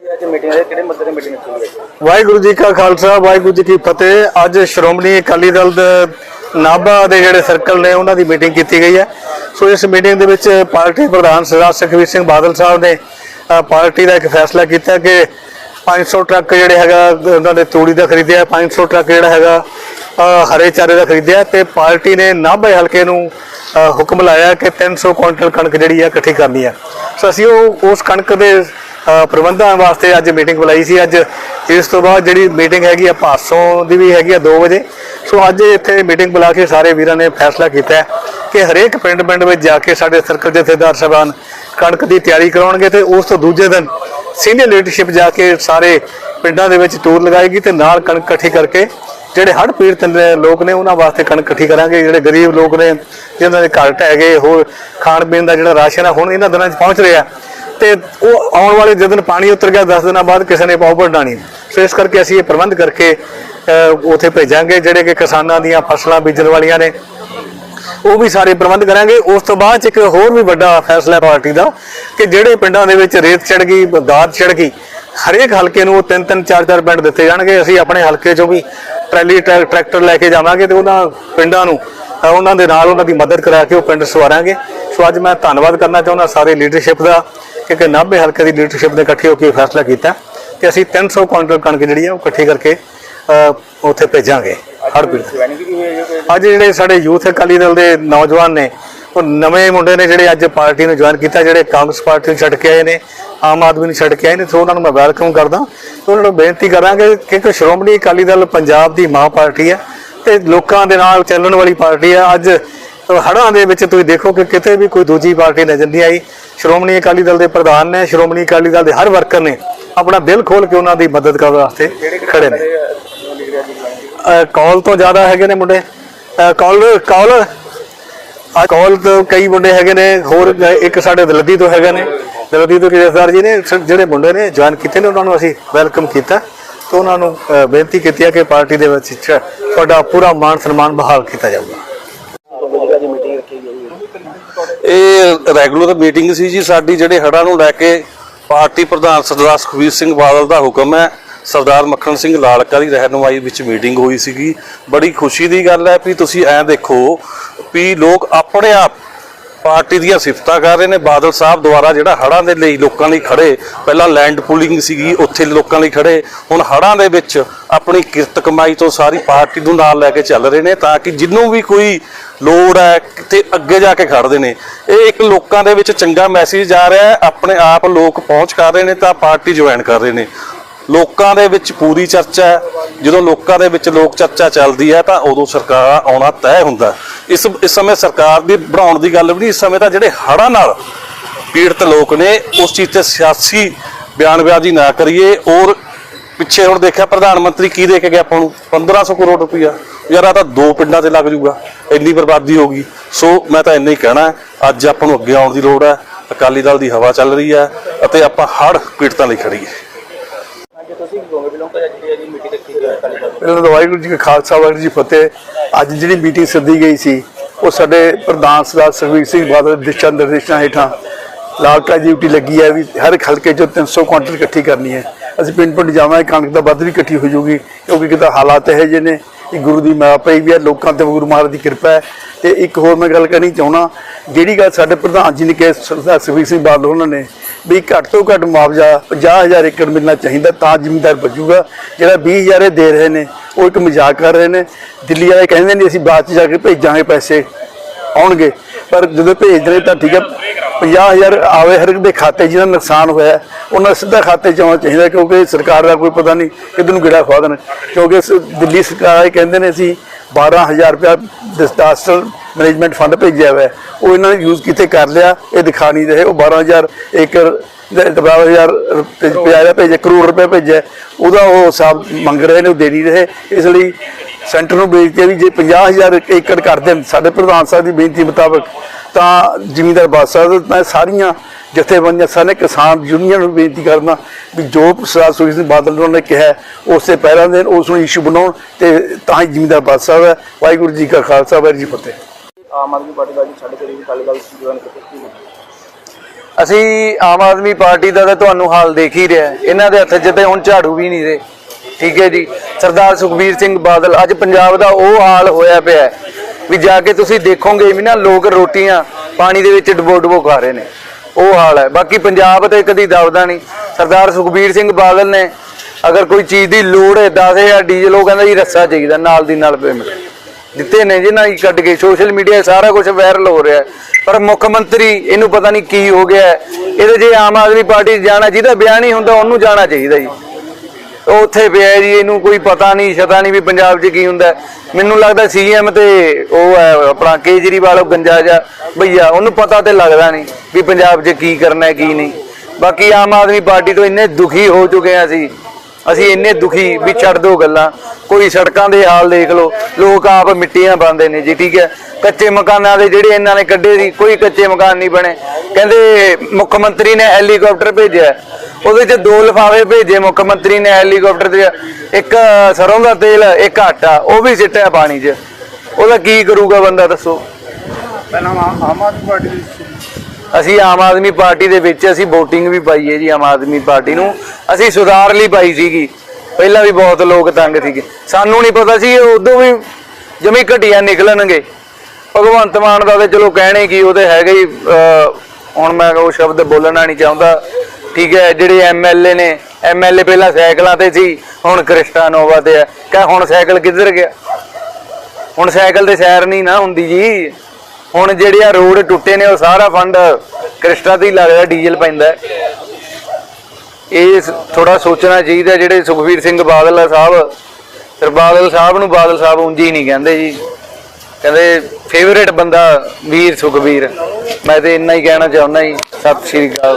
ਅੱਜ ਮੀਟਿੰਗ ਹੈ, ਕਿਹੜੇ ਮੁੱਦੇ ਤੇ ਮੀਟਿੰਗ ਚੱਲੀ ਵਾਹਿਗੁਰੂ ਜੀ ਕਾ ਖਾਲਸਾ, ਵਾਹਿਗੁਰੂ ਜੀ ਕੀ ਫਤਿਹ। ਅੱਜ ਸ਼੍ਰੋਮਣੀ ਅਕਾਲੀ ਦਲ ਦੇ ਨਾਭਾ ਦੇ ਜਿਹੜੇ ਸਰਕਲ ਨੇ, ਉਹਨਾਂ ਦੀ ਮੀਟਿੰਗ ਕੀਤੀ ਗਈ ਹੈ। ਸੋ ਇਸ ਮੀਟਿੰਗ ਦੇ ਵਿੱਚ ਪਾਰਟੀ ਪ੍ਰਧਾਨ ਸਰਦਾਰ ਸੁਖਬੀਰ ਸਿੰਘ ਬਾਦਲ ਸਾਹਿਬ ਨੇ ਪਾਰਟੀ ਦਾ ਇੱਕ ਫੈਸਲਾ ਕੀਤਾ ਕਿ 500 ਟਰੱਕ ਜਿਹੜੇ ਹੈਗਾ, ਉਹਨਾਂ ਨੇ ਤੂੜੀ ਦਾ ਖਰੀਦਿਆ 500 ਟਰੱਕ ਜਿਹੜਾ ਹੈਗਾ ਹਰੇ ਚਾਰੇ ਦਾ ਖਰੀਦਿਆ ਤੇ ਪਾਰਟੀ ਨੇ ਨਾਭੇ ਹਲਕੇ ਨੂੰ ਹੁਕਮ ਲਾਇਆ ਕਿ 300 ਕੁਇੰਟਲ ਕਣਕ ਜਿਹੜੀ ਹੈ ਇਕੱਠੀ ਕਰਨੀ ਹੈ। ਸੋ ਅਸੀਂ ਉਹ, ਉਸ ਕਣਕ ਦੇ ਪ੍ਰਬੰਧਾਂ ਵਾਸਤੇ ਅੱਜ ਮੀਟਿੰਗ ਬੁਲਾਈ ਸੀ। ਅੱਜ ਇਸ ਤੋਂ ਬਾਅਦ ਜਿਹੜੀ ਮੀਟਿੰਗ ਹੈਗੀ ਆ, ਪਾਸੋਂ ਦੀ ਵੀ ਹੈਗੀ ਆ 2 ਵਜੇ। ਸੋ ਅੱਜ ਇੱਥੇ ਮੀਟਿੰਗ ਬੁਲਾ ਕੇ ਸਾਰੇ ਵੀਰਾਂ ਨੇ ਫੈਸਲਾ ਕੀਤਾ ਕਿ ਹਰੇਕ ਪਿੰਡ ਪਿੰਡ ਵਿੱਚ ਜਾ ਕੇ ਸਾਡੇ ਸਰਕਲ ਜਥੇਦਾਰ ਸਾਹਿਬਾਨ ਕਣਕ ਦੀ ਤਿਆਰੀ ਕਰਾਉਣਗੇ ਤੇ ਉਸ ਤੋਂ ਦੂਜੇ ਦਿਨ ਸੀਨੀਅਰ ਲੀਡਰਸ਼ਿਪ ਜਾ ਕੇ ਸਾਰੇ ਪਿੰਡਾਂ ਦੇ ਵਿੱਚ ਟੂਰ ਲਗਾਏਗੀ ਤੇ ਨਾਲ ਕਣਕ ਇਕੱਠੀ ਕਰਕੇ ਜਿਹੜੇ ਹੜ੍ਹ ਪੀੜਤ ਲੋਕ ਨੇ, ਉਹਨਾਂ ਵਾਸਤੇ ਕਣਕ ਇਕੱਠੀ ਕਰਾਂਗੇ। ਜਿਹੜੇ ਗਰੀਬ ਲੋਕ ਨੇ, ਜਿਨ੍ਹਾਂ ਦੇ ਘਰ ਢਹਿ ਗਏ, ਹੋਰ ਖਾਣ ਪੀਣ ਦਾ ਜਿਹੜਾ ਰਾਸ਼ਨ ਆ, ਹੁਣ ਇਹਨਾਂ ਦਿਨਾਂ 'ਚ ਪਹੁੰਚ ਰਿਹਾ। ਤੇ ਉਹ ਆਉਣ ਵਾਲੇ ਜਦੋਂ ਪਾਣੀ ਉਤਰ ਗਿਆ 10 ਦਿਨਾਂ ਬਾਅਦ ਕਿਸੇ ਨੇ ਪਾਉ ਭਰਨਾ ਸੋ ਇਸ ਕਰਕੇ ਅਸੀਂ ਇਹ ਪ੍ਰਬੰਧ ਕਰਕੇ ਅਹ, ਉੱਥੇ ਭੇਜਾਂਗੇ ਜਿਹੜੇ ਕਿ ਕਿਸਾਨਾਂ ਦੀਆਂ ਫਸਲਾਂ ਬੀਜਣ ਵਾਲੀਆਂ ਨੇ। ਉਹ ਵੀ ਸਾਰੇ ਪ੍ਰਬੰਧ ਕਰਾਂਗੇ। ਉਸ ਤੋਂ ਬਾਅਦ ਇੱਕ ਹੋਰ ਵੀ ਵੱਡਾ ਫੈਸਲਾ ਪਾਰਟੀ ਦਾ ਕਿ ਜਿਹੜੇ ਪਿੰਡਾਂ ਦੇ ਵਿੱਚ ਰੇਤ ਚੜ ਗਈ ਦਾਤ ਚੜ ਗਈ ਹਰੇਕ ਹਲਕੇ ਨੂੰ ਉਹ ਤਿੰਨ ਤਿੰਨ ਚਾਰ ਚਾਰ ਪਿੰਡ ਦਿੱਤੇ ਜਾਣਗੇ। ਅਸੀਂ ਆਪਣੇ ਹਲਕੇ 'ਚੋਂ ਵੀ ਟਰੈਲੀ ਟਰੈ- ਟਰੈਕਟਰ ਲੈ ਕੇ ਜਾਵਾਂਗੇ ਤੇ ਉਹਨਾਂ ਪਿੰਡਾਂ ਨੂੰ ਉਹਨਾਂ ਦੇ ਨਾਲ ਉਹਨਾਂ ਦੀ ਮਦਦ ਕਰਾ ਕੇ ਉਹ ਪਿੰਡ ਸਵਾਰਾਂਗੇ। ਸੋ ਅੱਜ ਮੈਂ ਧੰਨਵਾਦ ਕਰਨਾ ਚਾਹੁੰਦਾ ਸਾਰੇ ਲੀਡਰਸ਼ਿਪ ਦਾ। ਕਿਉਂਕਿ ਨਾਭੇ ਹਲਕੇ ਦੀ ਲੀਡਰਸ਼ਿਪ ਨੇ ਇਕੱਠੇ ਹੋ ਕੇ ਫੈਸਲਾ ਕੀਤਾ ਕਿ ਅਸੀਂ 300 ਕੁਇੰਟਲ ਕਣਕ ਜਿਹੜੀ ਆ ਉਹ ਇਕੱਠੀ ਕਰਕੇ ਉੱਥੇ ਭੇਜਾਂਗੇ ਹੜ੍ਹ ਪੀੜਤ। ਅੱਜ ਜਿਹੜੇ ਸਾਡੇ ਯੂਥ ਅਕਾਲੀ ਦਲ ਦੇ ਨੌਜਵਾਨ ਨੇ, ਉਹ ਨਵੇਂ ਮੁੰਡੇ ਨੇ ਜਿਹੜੇ ਅੱਜ ਪਾਰਟੀ ਨੂੰ ਜੁਆਇਨ ਕੀਤਾ, ਜਿਹੜੇ ਕਾਂਗਰਸ ਪਾਰਟੀ ਨੂੰ ਛੱਡ ਕੇ ਆਏ ਨੇ, ਆਮ ਆਦਮੀ ਨੂੰ ਛੱਡ ਕੇ ਆਏ ਨੇ, ਸੋ ਉਹਨਾਂ ਨੂੰ ਮੈਂ ਵੈਲਕਮ ਕਰਦਾ। ਉਹਨਾਂ ਨੂੰ ਬੇਨਤੀ ਕਰਾਂਗੇ ਕਿਉਂਕਿ ਸ਼੍ਰੋਮਣੀ ਅਕਾਲੀ ਦਲ ਪੰਜਾਬ ਦੀ ਮਾਂ ਪਾਰਟੀ ਹੈ ਤੇ ਲੋਕਾਂ ਦੇ ਨਾਲ ਚੱਲਣ ਵਾਲੀ ਪਾਰਟੀ ਹੈ ਅੱਜ ਹੜ੍ਹਾਂ ਦੇ ਵਿੱਚ ਤੁਸੀਂ ਦੇਖੋ ਕਿ ਕਿਤੇ ਵੀ ਕੋਈ ਦੂਜੀ ਪਾਰਟੀ ਨਜ਼ਰ ਨਹੀਂ ਆਈ। ਸ਼੍ਰੋਮਣੀ ਅਕਾਲੀ ਦਲ ਦੇ ਪ੍ਰਧਾਨ ਨੇ, ਸ਼੍ਰੋਮਣੀ ਅਕਾਲੀ ਦਲ ਦੇ ਹਰ ਵਰਕਰ ਨੇ ਆਪਣਾ ਦਿਲ ਖੋਲ ਕੇ ਉਹਨਾਂ ਦੀ ਮਦਦ ਕਰਨ ਵਾਸਤੇ ਖੜੇ ਨੇ। ਲੀਡਰ ਕਾਲ ਤੋਂ ਜ਼ਿਆਦਾ ਹੈਗੇ ਨੇ ਮੁੰਡੇ। ਅਹ ਕਾਲ ਕਾਲ ਕਾਲ ਤੋਂ ਕਈ ਮੁੰਡੇ ਹੈਗੇ ਨੇ, ਹੋਰ ਇੱਕ ਸਾਡੇ ਦਲਦੀ ਤੋਂ ਹੈਗੇ ਨੇ। ਦਲਦੀ ਤੋਂ ਜਥੇਦਾਰ ਜੀ ਨੇ ਜਿਹੜੇ ਮੁੰਡੇ ਨੇ, ਜੁਆਇਨ ਕੀਤੇ ਨੇ ਉਹਨਾਂ ਨੂੰ ਅਸੀਂ ਵੈਲਕਮ ਕੀਤਾ। ਤੇ ਉਹਨਾਂ ਨੂੰ ਬੇਨਤੀ ਕੀਤੀ ਹੈ ਕਿ ਪਾਰਟੀ ਦੇ ਵਿੱਚ ਤੁਹਾਡਾ ਪੂਰਾ ਮਾਣ ਸਨਮਾਨ ਬਹਾਲ ਕੀਤਾ ਜਾਊਗਾ ਅੱਜ ਮੀਟਿੰਗ ਰੱਖੀ ਗਈ ਹੈ ਇਹ ਰੈਗੂਲਰ ਮੀਟਿੰਗ ਸੀ ਜੀ, ਸਾਡੀ ਜਿਹੜੇ ਹੜ੍ਹਾਂ ਨੂੰ ਲੈ ਕੇ ਪਾਰਟੀ ਪ੍ਰਧਾਨ ਸਰਦਾਰ ਸੁਖਬੀਰ ਸਿੰਘ ਬਾਦਲ ਦਾ ਹੁਕਮ ਹੈ, ਸਰਦਾਰ ਮੱਖਣ ਸਿੰਘ ਲਾਲਕਾ ਦੀ ਰਹਿਨੁਮਾਈ ਵਿੱਚ ਮੀਟਿੰਗ ਹੋਈ ਸੀਗੀ। ਬੜੀ ਖੁਸ਼ੀ ਦੀ ਗੱਲ ਹੈ ਵੀ ਤੁਸੀਂ ਐਂ ਦੇਖੋ ਵੀ ਲੋਕ ਆਪਣੇ ਆਪ ਪਾਰਟੀ ਦੀਆਂ ਸਿਫਤਾਂ ਕਰ ਰਹੇ ਨੇ। ਬਾਦਲ ਸਾਹਿਬ ਦੁਆਰਾ ਜਿਹੜਾ ਹੜ੍ਹਾਂ ਦੇ ਲਈ ਲੋਕਾਂ ਲਈ ਖੜੇ ਪਹਿਲਾਂ ਲੈਂਡ ਪੂਲਿੰਗ ਸੀਗੀ, ਉੱਥੇ ਲੋਕਾਂ ਲਈ ਖੜੇ ਹੁਣ ਹੜ੍ਹਾਂ ਦੇ ਵਿੱਚ ਆਪਣੀ ਕਿਰਤ ਕਮਾਈ ਤੋਂ ਸਾਰੀ ਪਾਰਟੀ ਨੂੰ ਨਾਲ ਲੈ ਕੇ ਚੱਲ ਰਹੇ ਨੇ ਤਾਂ ਕਿ ਜਿੰਨੂੰ ਵੀ ਕੋਈ ਲੋੜ ਹੈ ਕਿਤੇ ਅੱਗੇ ਜਾ ਕੇ ਖੜਦੇ ਨੇ। ਇਹ ਇੱਕ ਲੋਕਾਂ ਦੇ ਵਿੱਚ ਚੰਗਾ ਮੈਸੇਜ ਜਾ ਰਿਹਾ ਹੈ, ਆਪਣੇ ਆਪ ਲੋਕ ਪਹੁੰਚ ਕਰ ਰਹੇ ਨੇ ਤਾਂ ਪਾਰਟੀ ਜੁਆਇਨ ਕਰ ਰਹੇ ਨੇ। ਲੋਕਾਂ ਦੇ ਵਿੱਚ ਪੂਰੀ ਚਰਚਾ ਹੈ, ਜਦੋਂ ਲੋਕਾਂ ਦੇ ਵਿੱਚ ਲੋਕ ਚਰਚਾ ਚੱਲਦੀ ਹੈ ਤਾਂ ਉਦੋਂ ਸਰਕਾਰ ਆਉਣਾ ਤੈਅ ਹੁੰਦਾ ਇਸ ਇਸ ਸਮੇਂ ਸਰਕਾਰ ਦੀ ਬਣਾਉਣ ਦੀ ਗੱਲ ਵੀ ਨਹੀਂ, ਇਸ ਸਮੇਂ ਤਾਂ ਜਿਹੜੇ ਹੜ੍ਹਾਂ ਨਾਲ ਪੀੜਤ ਲੋਕ ਨੇ, ਉਸ ਚੀਜ਼ ਤੇ ਸਿਆਸੀ ਬਿਆਨਬਾਜ਼ੀ ਨਾ ਕਰੀਏ। ਔਰ ਪਿੱਛੇ ਹੁਣ ਦੇਖਿਆ ਪ੍ਰਧਾਨ ਮੰਤਰੀ ਕੀ ਦੇ ਕੇ ਗਿਆ ਆਪਾਂ ਨੂੰ? 1500 ਕਰੋੜ ਰੁਪਇਆ ਯਾਰ ਆ ਤਾਂ ਦੋ ਪਿੰਡਾਂ ਤੇ ਲੱਗ ਜੂਗਾ ਇੰਨੀ ਬਰਬਾਦੀ ਹੋ ਗਈ। ਸੋ ਮੈਂ ਤਾਂ ਇੰਨਾ ਹੀ ਕਹਿਣਾ ਅੱਜ ਆਪਾਂ ਨੂੰ ਅੱਗੇ ਆਉਣ ਦੀ ਲੋੜ ਹੈ ਅਕਾਲੀ ਦਲ ਦੀ ਹਵਾ ਚੱਲ ਰਹੀ ਹੈ ਅਤੇ ਆਪਾਂ ਹੜ੍ਹ ਪੀੜਤਾਂ ਲਈ ਗਈ ਹੈ ਦਲ ਦੀ। ਵਾਹਿਗੁਰੂ ਜੀ ਕਾ ਖਾਲਸਾ ਵਾਹਿਗੁਰੂ ਜੀ ਫਤਿਹ। ਅੱਜ ਜਿਹੜੀ ਮੀਟਿੰਗ ਸੱਦੀ ਗਈ ਸੀ ਉਹ ਸਾਡੇ ਪ੍ਰਧਾਨ ਸਰਦਾਰ ਸੁਖਬੀਰ ਸਿੰਘ ਬਾਦਲ ਦੇ ਦਿਸ਼ਾ ਨਿਰਦੇਸ਼ਾਂ ਹੇਠਾਂ ਲਾਲਕਾ ਡਿਊਟੀ ਲੱਗੀ ਹੈ ਵੀ ਹਰ ਹਲਕੇ 'ਚੋਂ 300 ਕੁਇੰਟਲ ਇਕੱਠੀ ਕਰਨੀ ਹੈ। ਅਸੀਂ ਪਿੰਡ ਪਿੰਡ ਜਾਵਾਂਗੇ ਕਣਕ ਦਾ ਵੱਧ ਵੀ ਇਕੱਠੀ ਹੋ ਜਾਊਗੀ ਕਿਉਂਕਿ ਕਿਤਾ ਹਾਲਾਤ ਇਹ ਜਿਹੇ ਨੇ। ਕਿ ਗੁਰੂ ਦੀ ਮਾਂ ਪਈ ਵੀ ਹੈ ਲੋਕਾਂ ਤੇ ਗੁਰੂ ਮਹਾਰਾਜ ਦੀ ਕਿਰਪਾ ਹੈ। ਤੇ ਇੱਕ ਹੋਰ ਮੈਂ ਗੱਲ ਕਰਨੀ ਚਾਹੁੰਦਾ, ਜਿਹੜੀ ਗੱਲ ਸਾਡੇ ਪ੍ਰਧਾਨ ਜੀ ਨੇ ਕਿਹਾ ਸਰਦਾਰ ਸੁਖਬੀਰ ਸਿੰਘ ਬਾਦਲ ਉਹਨਾਂ ਨੇ, ਵੀ ਘੱਟ ਤੋਂ ਘੱਟ ਮੁਆਵਜ਼ਾ 50000 ਏਕੜ ਮਿਲਣਾ ਚਾਹੀਦਾ ਤਾਂ ਜ਼ਿਮੀਂਦਾਰ ਬਚੂਗਾ। ਜਿਹੜਾ 20000 ਇਹ ਦੇ ਰਹੇ ਨੇ, ਉਹ ਇੱਕ ਮਜ਼ਾਕ ਕਰ ਰਹੇ ਨੇ। ਦਿੱਲੀ ਵਾਲੇ ਕਹਿੰਦੇ ਨੇ, ਅਸੀਂ ਬਾਅਦ ਚ ਜਾ ਕੇ ਭੇਜਾਂਗੇ ਪੈਸੇ, ਆਉਣਗੇ। ਪਰ ਜਦੋਂ ਭੇਜਦੇ ਨੇ ਤਾਂ ਠੀਕ ਹੈ 50000 ਆਵੇ ਹਰ ਇੱਕ ਦੇ ਖਾਤੇ 'ਚ ਜਿਹਦਾ ਨੁਕਸਾਨ ਹੋਇਆ, ਉਹਨਾਂ ਦਾ ਸਿੱਧਾ ਖਾਤੇ 'ਚ ਆਉਣਾ ਚਾਹੀਦਾ ਕਿਉਂਕਿ ਸਰਕਾਰ ਦਾ ਕੋਈ ਪਤਾ ਨਹੀਂ ਕਿੱਧਰ ਨੂੰ ਗਿੜਾ ਖਵਾ ਦੇਣ। ਕਿਉਂਕਿ ਸ- ਦਿੱਲੀ ਸਰਕਾਰ ਇਹ ਕਹਿੰਦੇ ਨੇ ਅਸੀਂ 12000 ਰੁਪਇਆ ਡਿਜ਼ਾਸਟਰ ਮੈਨੇਜਮੈਂਟ ਫੰਡ ਭੇਜਿਆ ਹੋਇਆ ਉਹ ਇਹਨਾਂ ਨੇ ਯੂਜ਼ ਕਿਤੇ ਕਰ ਲਿਆ, ਇਹ ਦਿਖਾ ਨਹੀਂ ਰਹੇ। ਉਹ 12000 ਏਕੜ 12000 ਰੁਪਇਆ ਭੇਜਿਆ, ਕਰੋੜ ਰੁਪਏ ਭੇਜਿਆ। ਉਹਦਾ ਉਹ ਹਿਸਾਬ ਮੰਗ ਰਹੇ ਨੇ, ਉਹ ਦੇ ਨਹੀਂ ਰਹੇ। ਇਸ ਲਈ ਸੈਂਟਰ ਨੂੰ ਬੇਨਤੀ ਹੈ ਵੀ ਜੇ 50000 ਏਕੜ ਕਰ ਦੇਣ ਸਾਡੇ ਪ੍ਰਧਾਨ ਸਾਹਿਬ ਦੀ ਬੇਨਤੀ ਮੁਤਾਬਕ ਤਾਂ ਜ਼ਿਮੀਂਦਾਰ ਬਾਦਸ਼ਾਹ ਮੈਂ ਸਾਰੀਆਂ ਜਥੇਬੰਦੀਆਂ ਸਾਰੇ ਕਿਸਾਨ ਯੂਨੀਅਨ ਨੂੰ ਬੇਨਤੀ ਕਰਦਾ ਵੀ ਜੋ ਸਰਦਾਰ ਸੁਖਬੀਰ ਸਿੰਘ ਬਾਦਲ ਉਹਨਾਂ ਨੇ ਕਿਹਾ ਉਸੇ ਪਹਿਲਾਂ ਦੇਣ ਉਸ ਨੂੰ ਇਸ਼ੂ ਬਣਾਉਣ ਤੇ ਤਾਂ ਹੀ ਜ਼ਿਮੀਂਦਾਰ ਬਾਦਸ਼ਾਹ ਹੈ ਵਾਹਿਗੁਰੂ ਜੀ ਕਾ ਖਾਲਸਾ ਵਾਹਿਗੁਰੂ ਜੀ ਕੀ ਫਤਿਹ। ਆਮ ਆਦਮੀ ਪਾਰਟੀ ਦਾ ਅੱਜ ਸਾਡੇ ਕਰੀਬ ਅਕਾਲੀ ਦਲ ਜੁਆਇਨ ਕੀਤੀ ਸੀ? ਅਸੀਂ ਆਮ ਆਦਮੀ ਪਾਰਟੀ ਦਾ ਤਾਂ ਤੁਹਾਨੂੰ ਹਾਲ ਦੇਖ ਹੀ ਰਿਹਾ ਇਹਨਾਂ ਦੇ ਹੱਥ 'ਚ ਤੇ ਹੁਣ ਝਾੜੂ ਵੀ ਨਹੀਂ ਦੇ ਠੀਕ ਹੈ ਜੀ। ਸਰਦਾਰ ਸੁਖਬੀਰ ਸਿੰਘ ਬਾਦਲ, ਅੱਜ ਪੰਜਾਬ ਦਾ ਉਹ ਹਾਲ ਹੋਇਆ ਪਿਆ ਵੀ ਜਾ ਕੇ ਤੁਸੀਂ ਦੇਖੋਗੇ ਵੀ ਨਾ ਲੋਕ ਰੋਟੀਆਂ ਪਾਣੀ ਦੇ ਵਿੱਚ ਡਬੋ ਡਬੋ ਖਾ ਰਹੇ ਨੇ। ਉਹ ਹਾਲ ਹੈ। ਬਾਕੀ ਪੰਜਾਬ ਤੇ ਕਦੀ ਦਬਦਾ ਨਹੀਂ। ਸਰਦਾਰ ਸੁਖਬੀਰ ਸਿੰਘ ਬਾਦਲ ਨੇ ਅਗਰ ਕੋਈ ਚੀਜ਼ ਦੀ ਲੋੜ ਹੈ 10000 ਡੀਜ਼ਲ, ਉਹ ਕਹਿੰਦਾ ਜੀ ਰੱਸਾ ਚਾਹੀਦਾ, ਨਾਲ ਦੀ ਨਾਲ ਪੇਮੈਂਟ ਦਿੱਤੇ ਨੇ ਜੀ ਨਾ ਹੀ ਕੱਢ ਕੇ। ਸੋਸ਼ਲ ਮੀਡੀਆ ਸਾਰਾ ਕੁਝ ਵਾਇਰਲ ਹੋ ਰਿਹਾ ਪਰ ਮੁੱਖ ਮੰਤਰੀ, ਇਹਨੂੰ ਪਤਾ ਨਹੀਂ ਕੀ ਹੋ ਗਿਆ ਹੈ। ਇਹਦੇ ਜੇ ਆਮ ਆਦਮੀ ਪਾਰਟੀ ਜਾਣਾ, ਜਿਹਦਾ ਬਿਆਨ ਨਹੀਂ ਹੁੰਦਾ, ਉਹਨੂੰ ਜਾਣਾ ਚਾਹੀਦਾ ਜੀ। ਉਹ ਉੱਥੇ ਪਿਆ ਜੀ, ਇਹਨੂੰ ਕੋਈ ਪਤਾ ਨਹੀਂ, ਸ਼ਤਾ ਨਹੀਂ ਵੀ ਪੰਜਾਬ 'ਚ ਕੀ ਹੁੰਦਾ। ਮੈਨੂੰ ਲੱਗਦਾ ਸੀਐਮ ਤੇ ਉਹ ਹੈ, ਆਪਣਾ ਕੇਜਰੀਵਾਲ, ਉਹ ਗੰਜਾ ਜਾ ਭਈਆ, ਉਹਨੂੰ ਪਤਾ ਤੇ ਲੱਗਦਾ ਨਹੀਂ ਵੀ ਪੰਜਾਬ 'ਚ ਕੀ ਕਰਨਾ ਹੈ, ਕੀ ਨਹੀਂ। ਬਾਕੀ ਆਮ ਆਦਮੀ ਪਾਰਟੀ ਤੋਂ ਇੰਨੇ ਦੁਖੀ ਹੋ ਚੁੱਕੇ ਹਾਂ ਅਸੀਂ। ਅਸੀਂ ਇੰਨੇ ਦੁਖੀ ਵੀ ਛੱਡ ਦੋ ਗੱਲਾਂ। ਕੋਈ ਸੜਕਾਂ ਦੇ ਹਾਲ ਦੇਖ ਲਓ। ਲੋਕ ਆਪ ਮਿੱਟੀਆਂ ਪਾਉਂਦੇ ਨੇ ਜੀ, ਠੀਕ ਹੈ? ਕੱਚੇ ਮਕਾਨਾਂ ਦੇ ਜਿਹੜੇ ਇਹਨਾਂ ਨੇ ਕੱਢੇ ਸੀ, ਕੋਈ ਕੱਚੇ ਮਕਾਨ ਨਹੀਂ ਬਣੇ। ਕਹਿੰਦੇ ਮੁੱਖ ਮੰਤਰੀ ਨੇ ਹੈਲੀਕਾਪਟਰ ਭੇਜਿਆ ਉਹਦੇ 'ਚ ਦੋ ਲਿਫਾਫੇ ਭੇਜੇ ਮੁੱਖ ਮੰਤਰੀ ਨੇ ਹੈਲੀਕਾਪਟਰ ਦੇ। ਇੱਕ ਸਰੋਂ ਦਾ ਤੇਲ, ਇੱਕ ਆਟਾ, ਉਹ ਵੀ ਸਿੱਟਿਆ ਪਾਣੀ 'ਚ। ਉਹਦਾ ਕੀ ਕਰੂਗਾ ਬੰਦਾ ਦੱਸੋ? ਪਹਿਲਾਂ ਆਮ ਆਦਮੀ ਪਾਰਟੀ ਅਸੀਂ ਆਮ ਆਦਮੀ ਪਾਰਟੀ ਦੇ ਵਿੱਚ ਅਸੀਂ VOTING ਵੀ ਪਾਈ ਹੈ ਜੀ ਆਮ ਆਦਮੀ ਪਾਰਟੀ ਨੂੰ। ਅਸੀਂ ਸੁਧਾਰ ਲਈ ਪਾਈ ਸੀਗੀ। ਪਹਿਲਾਂ ਵੀ ਬਹੁਤ ਲੋਕ ਤੰਗ ਸੀਗੇ। ਸਾਨੂੰ ਨਹੀਂ ਪਤਾ ਸੀ ਉਦੋਂ ਵੀ ਜਮੀ ਘਟੀਆਂ ਨਿਕਲਣਗੇ। ਭਗਵੰਤ ਮਾਨ ਦਾ ਤੇ ਚਲੋ ਕਹਿਣੇ ਕੀ ਉਹਦੇ ਹੈਗੇ ਹੀ ਹੁਣ ਮੈਂ ਉਹ ਸ਼ਬਦ ਬੋਲਣਾ ਨਹੀਂ ਚਾਹੁੰਦਾ। ਠੀਕ ਹੈ, ਜਿਹੜੇ ਐਮਐਲਏ ਨੇ ਐਮਐਲਏ ਪਹਿਲਾਂ ਸਾਈਕਲਾਂ ਤੇ ਸੀ, ਹੁਣ ਕ੍ਰਿਸਟਾਨੋਵਾ ਤੇ ਹੈ। ਕਹ ਹੁਣ ਸਾਈਕਲ ਕਿੱਧਰ ਗਿਆ? ਹੁਣ ਸਾਈਕਲ ਤੇ ਸੈਰ ਨਹੀਂ ਨਾ ਹੁੰਦੀ ਜੀ। ਹੁਣ ਜਿਹੜੇ ਆ ਰੋਡ ਟੁੱਟੇ ਨੇ, ਉਹ ਸਾਰਾ ਫੰਡ ਕ੍ਰਿਸਟਾ ਤੇ ਹੀ ਲੱਗਦਾ ਡੀਜ਼ਲ ਪੈਂਦਾ ਇਹ ਥੋੜਾ ਸੋਚਣਾ ਚਾਹੀਦਾ, ਜਿਹੜੇ ਸੁਖਵੀਰ ਸਿੰਘ ਬਾਦਲ ਆ ਸਾਹਿਬ, ਫਿਰ ਬਾਦਲ ਸਾਹਿਬ ਨੂੰ ਬਾਦਲ ਸਾਹਿਬ ਉਂਝੀ ਨਹੀਂ ਕਹਿੰਦੇ ਜੀ। ਕਹਿੰਦੇ ਫੇਵਰੇਟ ਬੰਦਾ ਵੀਰ ਸੁਖਵੀਰ। ਮੈਂ ਤੇ ਇੰਨਾ ਹੀ ਕਹਿਣਾ ਚਾਹੁੰਦਾ ਜੀ। ਸਤਿ ਸ਼੍ਰੀ ਅਕਾਲ।